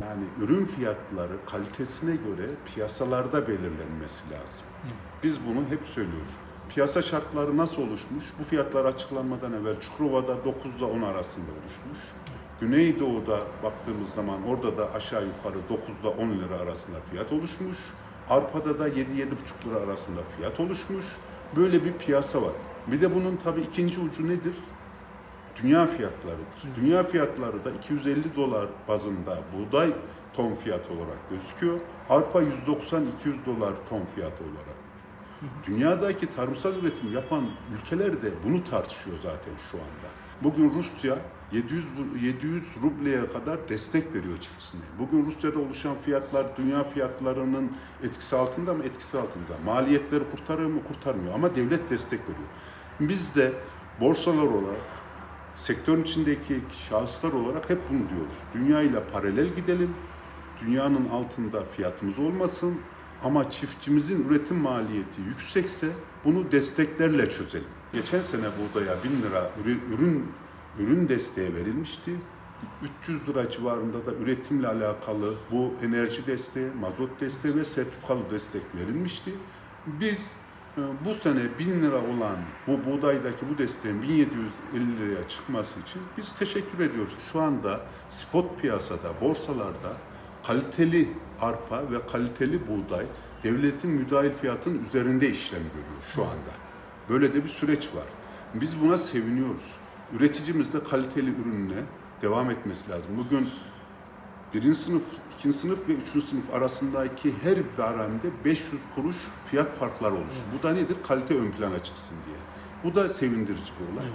Yani ürün fiyatları kalitesine göre piyasalarda belirlenmesi lazım. Biz bunu hep söylüyoruz. Piyasa şartları nasıl oluşmuş? Bu fiyatlar açıklanmadan evvel Çukurova'da 9 ile 10 arasında oluşmuş. Güneydoğu'da baktığımız zaman orada da aşağı yukarı 9 ile 10 lira arasında fiyat oluşmuş. Arpa'da da 7-7,5 lira arasında fiyat oluşmuş. Böyle bir piyasa var. Bir de bunun tabii ikinci ucu nedir? dünya fiyatlarıdır. Dünya fiyatları da 250 dolar bazında buğday ton fiyatı olarak gözüküyor. Arpa 190-200 dolar ton fiyatı olarak gözüküyor. Dünyadaki tarımsal üretim yapan ülkeler de bunu tartışıyor zaten şu anda. Bugün Rusya 700 bu- 700 rubleye kadar destek veriyor çiftçisine. Bugün Rusya'da oluşan fiyatlar dünya fiyatlarının etkisi altında mı? Etkisi altında. Maliyetleri kurtarıyor mu? Kurtarmıyor ama devlet destek veriyor. Biz de borsalar olarak sektörün içindeki şahıslar olarak hep bunu diyoruz. Dünya ile paralel gidelim. Dünyanın altında fiyatımız olmasın ama çiftçimizin üretim maliyeti yüksekse bunu desteklerle çözelim. Geçen sene buğdaya 1000 lira ürün ürün, desteği verilmişti. 300 lira civarında da üretimle alakalı bu enerji desteği, mazot desteği ve sertifikalı destek verilmişti. Biz e, bu sene 1000 lira olan bu buğdaydaki bu desteğin 1750 liraya çıkması için biz teşekkür ediyoruz. Şu anda spot piyasada, borsalarda kaliteli arpa ve kaliteli buğday devletin müdahil fiyatının üzerinde işlem görüyor şu anda. Böyle de bir süreç var. Biz buna seviniyoruz. Üreticimiz de kaliteli ürünle devam etmesi lazım. Bugün birinci sınıf, ikinci sınıf ve üçüncü sınıf arasındaki her baremde 500 kuruş fiyat farkları oluşuyor. Bu da nedir? Kalite ön plana çıksın diye. Bu da sevindirici bir olay.